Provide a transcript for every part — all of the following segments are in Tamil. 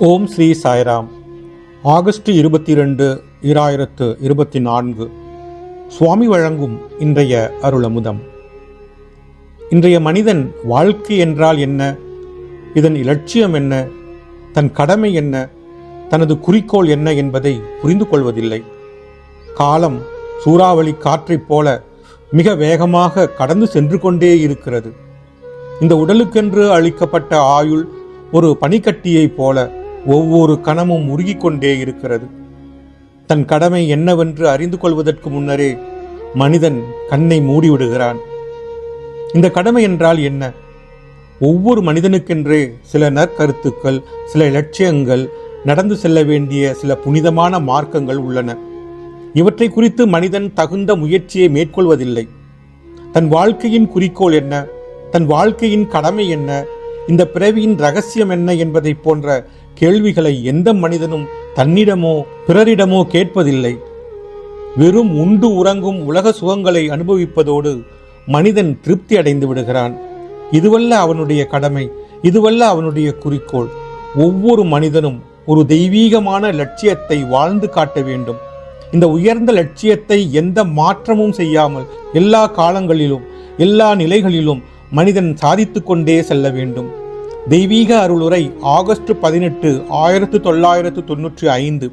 ஓம் ஸ்ரீ சாய்ராம். ஆகஸ்ட் இருபத்தி ரெண்டு இராயிரத்து இருபத்தி நான்கு சுவாமி வழங்கும் இன்றைய அருளமுதம். இன்றைய மனிதன் வாழ்க்கை என்றால் என்ன? இதன் இலட்சியம் என்ன? தன் கடமை என்ன? தனது குறிக்கோள் என்ன என்பதை புரிந்து கொள்வதில்லை. காலம் சூறாவளி காற்றைப் போல மிக வேகமாக கடந்து சென்று கொண்டே இருக்கிறது. இந்த உடலுக்கென்று அளிக்கப்பட்ட ஆயுள் ஒரு பனிக்கட்டியைப் போல ஒவ்வொரு கணமும் உருகிக்கொண்டே இருக்கிறது. தன் கடமை என்னவென்று அறிந்து கொள்வதற்கு முன்னரே மனிதன் கண்ணை மூடிவிடுகிறான். இந்த கடமை என்றால் என்ன? ஒவ்வொரு மனிதனுக்கென்றே சில நற்கருத்துக்கள் சில இலட்சியங்கள் நடந்து செல்ல வேண்டிய சில புனிதமான மார்க்கங்கள் உள்ளன. இவற்றை குறித்து மனிதன் தகுந்த முயற்சியை மேற்கொள்வதில்லை. தன் வாழ்க்கையின் குறிக்கோள் என்ன? தன் வாழ்க்கையின் கடமை என்ன? இந்த பிறவியின் ரகசியம் என்ன என்பதை போன்ற கேள்விகளை எந்த மனிதனும் தன்னிடமோ பிறரிடமோ கேட்பதில்லை. வெறும் உண்டு உறங்கும் உலக சுகங்களை அனுபவிப்பதோடு மனிதன் திருப்தி அடைந்து விடுகிறான். இதுவல்ல அவனுடைய கடமை இதுவல்ல அவனுடைய குறிக்கோள். ஒவ்வொரு மனிதனும் ஒரு தெய்வீகமான லட்சியத்தை வாழ்ந்து காட்ட வேண்டும். இந்த உயர்ந்த லட்சியத்தை எந்த மாற்றமும் செய்யாமல் எல்லா காலங்களிலும் எல்லா நிலைகளிலும் மனிதன் சாதித்து கொண்டே செல்ல வேண்டும். தெய்வீக அருளுரை ஆகஸ்ட் பதினெட்டு ஆயிரத்து தொள்ளாயிரத்து தொன்னூற்றி ஐந்து.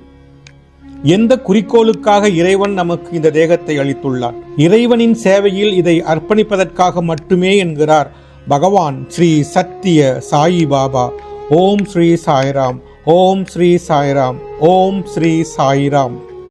எந்த குறிக்கோளுக்காக இறைவன் நமக்கு இந்த தேகத்தை அளித்துள்ளார் இறைவனின் சேவையில் இதை அர்ப்பணிப்பதற்காக மட்டுமே என்கிறார் பகவான் ஸ்ரீ சத்திய சாயி பாபா. ஓம் ஸ்ரீ சாய்ராம் ஓம் ஸ்ரீ சாய்ராம் ஓம் ஸ்ரீ சாய்ராம்.